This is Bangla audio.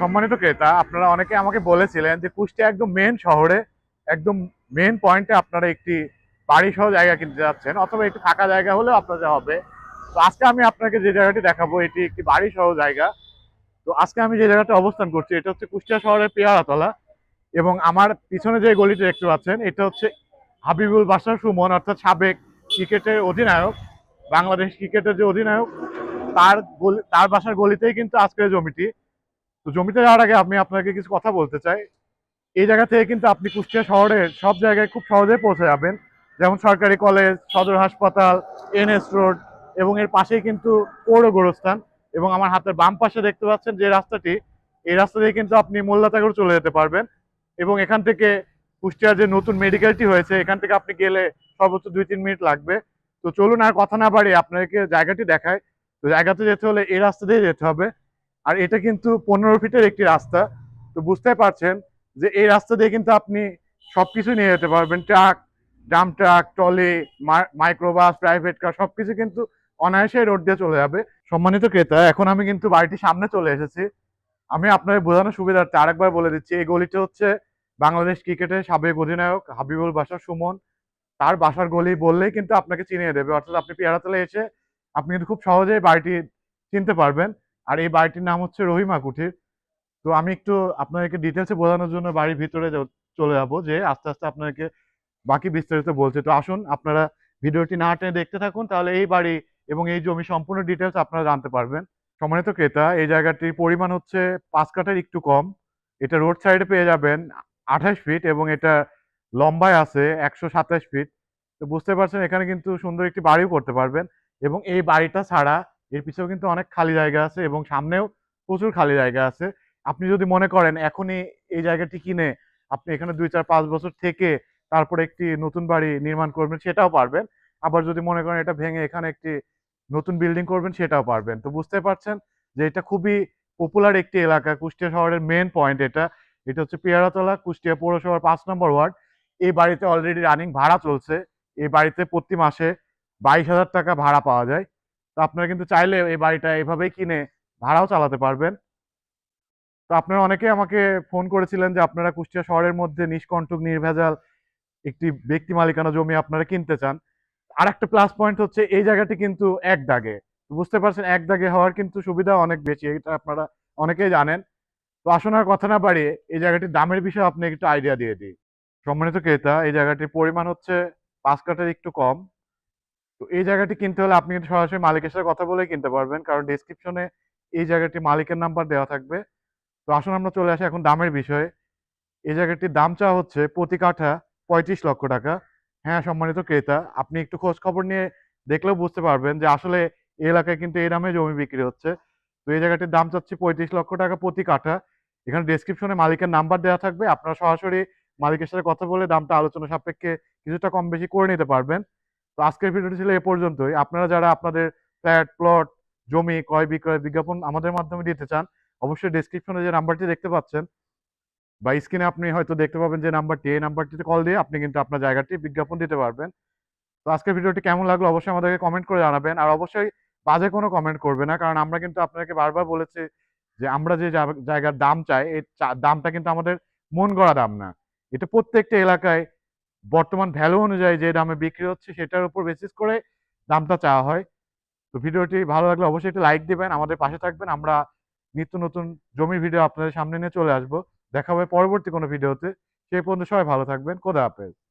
সম্মানিত ক্রেতা, আপনারা অনেকে আমাকে বলেছিলেন যে কুষ্টিয়া একদম মেন শহরে, একদম মেন পয়েন্টে আপনারা একটি বাড়ি সহ জায়গা কিনতে যাচ্ছেন, অথবা একটু ফাঁকা জায়গা হলেও আপনাদের হবে। তো আজকে আমি আপনাকে যে জায়গাটি দেখাবো, এটি একটি বাড়ি সহ জায়গা। তো আজকে আমি যে জায়গাটা অবস্থান করছি, এটা হচ্ছে কুষ্টিয়া শহরের পেয়ারাতলা। এবং আমার পিছনে যে গলিটা দেখতে পাচ্ছেন, এটা হচ্ছে হাবিবুল বাসার সুমন, অর্থাৎ সাবেক ক্রিকেটের অধিনায়ক, বাংলাদেশ ক্রিকেটের যে অধিনায়ক, তার গলি তার বাসার গলিতেই কিন্তু আজকের জমিটি। তো জমিতে যাওয়ার আগে আমি আপনাকে কিছু কথা বলতে চাই। এই জায়গা থেকে কিন্তু আপনি কুষ্টিয়া শহরের সব জায়গায় খুব সহজেই পৌঁছে যাবেন। যেমন সরকারি কলেজ, সদর হাসপাতাল, এনএস রোড এবং এর পাশেই কিন্তু পৌর গোরস্থান এবং আমার হাতের বাম পাশে দেখতে পাচ্ছেন যে রাস্তাটি, এই রাস্তা দিয়ে কিন্তু আপনি মোল্লাতাগর চলে যেতে পারবেন এবং এখান থেকে কুষ্টিয়ার যে নতুন মেডিকেলটি হয়েছে, এখান থেকে আপনি গেলে সর্বোচ্চ দুই তিন মিনিট লাগবে। তো চলুন আর কথা না বাড়িয়ে আপনাকে জায়গাটি দেখায় তো জায়গাতে যেতে হলে এই রাস্তা দিয়ে যেতে হবে। আর এটা কিন্তু পনেরো ফিটের একটি রাস্তা। তো বুঝতে পারছেন যে এই রাস্তা দিয়ে কিন্তু আপনি সবকিছু নিয়ে যেতে পারবেন। Truck, dump truck, trolley microbus, private car, সবকিছু কিন্তু অনায়াসে রোড দিয়ে চলে যাবে। সম্মানিত ক্রেতা, এখন আমি কিন্তু বাড়িটির সামনে চলে এসেছি। আমি আপনার বোঝানোর সুবিধার্থে আরেকবার বলে দিচ্ছি, এই গলিটা হচ্ছে বাংলাদেশ ক্রিকেটের সাবেক অধিনায়ক হাবিবুল বাসার সুমন। তার বাসার গলি বললেই কিন্তু আপনাকে চিনিয়ে দেবে। অর্থাৎ আপনি পেয়ারাতলে এসে আপনি কিন্তু খুব সহজেই বাড়িটি চিনতে পারবেন। আর এই বাড়িটির নাম হচ্ছে রহিমা কুঠির। তো আমি একটু আপনাদেরকে ডিটেলসে বোঝানোর জন্য বাড়ির ভিতরে চলে যাব, যে আস্তে আস্তে আপনাদেরকে বাকি বিস্তারিত বলছে। তো আসুন, আপনারা ভিডিওটি না টেনে দেখতে থাকুন, তাহলে এই বাড়ি এবং এই জমি সম্পূর্ণ ডিটেলস আপনারা জানতে পারবেন। সম্মানিত ক্রেতা, এই জায়গাটির পরিমাণ হচ্ছে পাঁচ কাঠার একটু কম। এটা রোড সাইডে পেয়ে যাবেন আঠাশ ফিট এবং এটা লম্বায় আছে একশো সাতাশ ফিট তো বুঝতে পারছেন, এখানে কিন্তু সুন্দর একটি বাড়িও করতে পারবেন এবং এই বাড়িটা ছাড়া এর পিছেও কিন্তু অনেক খালি জায়গা আছে এবং সামনেও প্রচুর খালি জায়গা আছে। আপনি যদি মনে করেন এখনই এই জায়গাটি কিনে আপনি এখানে দুই চার পাঁচ বছর থেকে তারপরে একটি নতুন বাড়ি নির্মাণ করবেন সেটাও পারবেন। আবার যদি মনে করেন এটা ভেঙে এখানে একটি নতুন বিল্ডিং করবেন সেটাও পারবেন। তো বুঝতে পারছেন যে এটা খুবই পপুলার একটি এলাকা, কুষ্টিয়া শহরের মেন পয়েন্ট এটা। এটা হচ্ছে পেয়ারাতলা, কুষ্টিয়া পৌরসভার পাঁচ নম্বর ওয়ার্ড। এই বাড়িতে অলরেডি রানিং ভাড়া চলছে। এই বাড়িতে প্রতি মাসে বাইশ হাজার টাকা ভাড়া পাওয়া যায়। তো আপনারা কিন্তু চাইলে এই বাড়িটা এভাবেই কিনে ভাড়াও চালাতে পারবেন। তো আপনারা অনেকেই আমাকে ফোন করেছিলেন যে আপনারা কুষ্টিয়া শহরের মধ্যে নিষ্কণ্টক, নির্ভেজাল একটি ব্যক্তি মালিকানা জমি আপনারা কিনতে চান। আর একটা প্লাস পয়েন্ট হচ্ছে এই জায়গাটি কিন্তু এক দাগে। বুঝতে পারছেন, এক দাগে হওয়ার কিন্তু সুবিধা অনেক বেশি, এটা আপনারা অনেকেই জানেন। তো আসুন আর কথা না বাড়িয়ে এই জায়গাটির দামের বিষয়ে আপনি একটু আইডিয়া দিয়ে দিই। সম্মানিত ক্রেতা, এই জায়গাটির পরিমাণ হচ্ছে পাঁচ কাঠের একটু কম। তো এই জায়গাটি কিনতে হলে আপনি সরাসরি মালিকের সাথে কথা বলেই কিনতে পারবেন, কারণ ডেসক্রিপশনে এই জায়গাটি মালিকের নাম্বার দেওয়া থাকবে। তো আসুন আমরা চলে আসি এখন দামের বিষয়ে। এই জায়গাটির দাম চাওয়া হচ্ছে প্রতি কাঠা পঁয়ত্রিশ লক্ষ টাকা। হ্যাঁ সম্মানিত ক্রেতা, আপনি একটু খোঁজ খবর নিয়ে দেখলেও বুঝতে পারবেন যে আসলে এই এলাকায় কিন্তু এই দামে জমি বিক্রি হচ্ছে। তো এই জায়গাটির দাম চাচ্ছি পঁয়ত্রিশ লক্ষ টাকা প্রতি কাঠা। এখানে ডেসক্রিপশনে মালিকের নাম্বার দেওয়া থাকবে। আপনারা সরাসরি মালিকের সাথে কথা বলে দামটা আলোচনা সাপেক্ষে কিছুটা কম বেশি করে নিতে পারবেন। তো আজকের ভিডিওটি ছিল এ পর্যন্তই। আপনারা যারা আপনাদের ফ্ল্যাট, প্লট, জমি, ক্রয় বিক্রয় বিজ্ঞাপন আমাদের মাধ্যমে দিতে চান, অবশ্যই ডেসক্রিপশনে যে নাম্বারটি দেখতে পাচ্ছেন, বা স্ক্রিনে আপনি হয়তো দেখতে পাবেন যে নাম্বারটি, এই নাম্বারটিতে কল দিয়ে আপনি কিন্তু আপনার জায়গাটি বিজ্ঞাপন দিতে পারবেন। তো আজকের ভিডিওটি কেমন লাগল অবশ্যই আমাদেরকে কমেন্ট করে জানাবেন, আর অবশ্যই বাজে কোনো কমেন্ট করবে না, কারণ আমরা কিন্তু আপনাকে বারবার বলেছি যে আমরা যে জায়গার দাম চাই, এই দামটা কিন্তু আমাদের মন গড়া দাম না। এটা প্রত্যেকটা এলাকায় বর্তমান ভ্যালু অনুযায়ী যে দামে বিক্রি হচ্ছে সেটার উপর বেসিস করে দামটা চাওয়া হয়। তো ভিডিওটি ভালো লাগলে অবশ্যই একটু লাইক দিবেন, আমাদের পাশে থাকবেন। আমরা নিত্য নতুন জমির ভিডিও আপনাদের সামনে নিয়ে চলে আসব। দেখা হবে পরবর্তী কোনো ভিডিওতে সেই পর্যন্ত সবাই ভালো থাকবেন। খোদা হাফেজ।